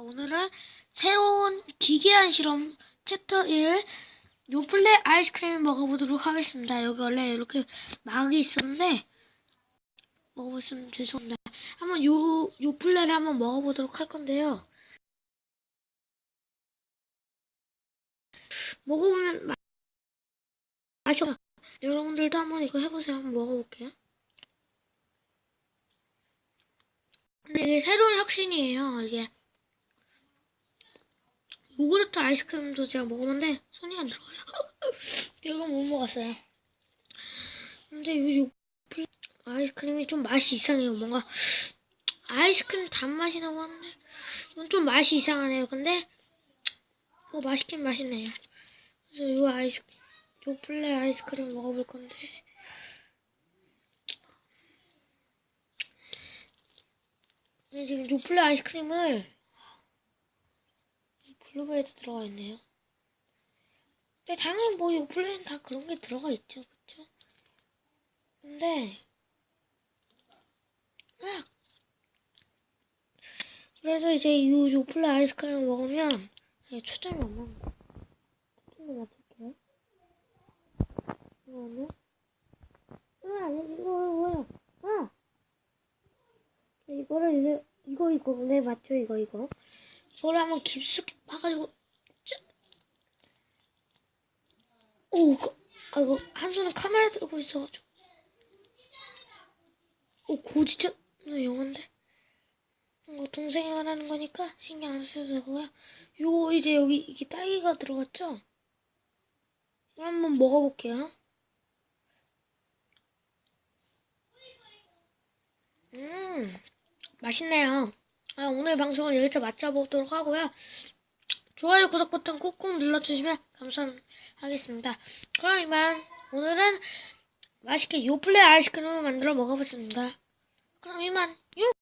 오늘은 새로운 기괴한 실험 챕터 1 요플레 아이스크림 먹어보도록 하겠습니다. 여기 원래 이렇게 막이 있었는데 먹어봤으면 죄송합니다. 한번 요 요플레를 한번 먹어보도록 할 건데요. 먹어보면 맛- 맛이 없- 여러분들도 한번 이거 해보세요. 한번 먹어볼게요. 근데 이게 새로운 혁신이에요. 이게 요구르트 아이스크림도 제가 먹어봤는데 손이 안 들어가요. 이건 못 먹었어요. 근데 요 요플 아이스크림이 좀 맛이 이상해요. 뭔가 아이스크림 단맛이 나고 하는데 이건 좀 맛이 이상하네요. 근데 뭐 맛있긴 맛있네요. 그래서 요 아이스 요 플레 아이스크림 먹어볼 건데 근데 지금 요 플레 아이스크림을 블루베리도 들어가 있네요. 근데 당연히 뭐 요플레는 다 그런 게 들어가 있죠, 그쵸? 근데 아 그래서 이제 이 요플레 아이스크림 먹으면 예, 초점이 안 맞는 거. 초점을 맞출게요. 이거는 아 이거 뭐야? 아 이거를 이제 이거 이거 네 맞죠 이거 이거. 이거를 한번 깊숙이 파가지고 짜. 오, 그, 아 이거 한 손에 카메라 들고 있어가지고. 오, 고지전 영어인데. 이거 동생이 말하는 거니까 신경 안 쓰셔도 되고요. 요거 이제 여기 이게 딸기가 들어갔죠? 이거 한번 먹어볼게요. 음, 맛있네요. 아, 오늘 방송은 여기서 마쳐보도록 하고요. 좋아요, 구독 버튼 꾹꾹 눌러주시면 감사하겠습니다. 그럼 이만 오늘은 맛있게 요플레 아이스크림을 만들어 먹어봤습니다. 그럼 이만 요!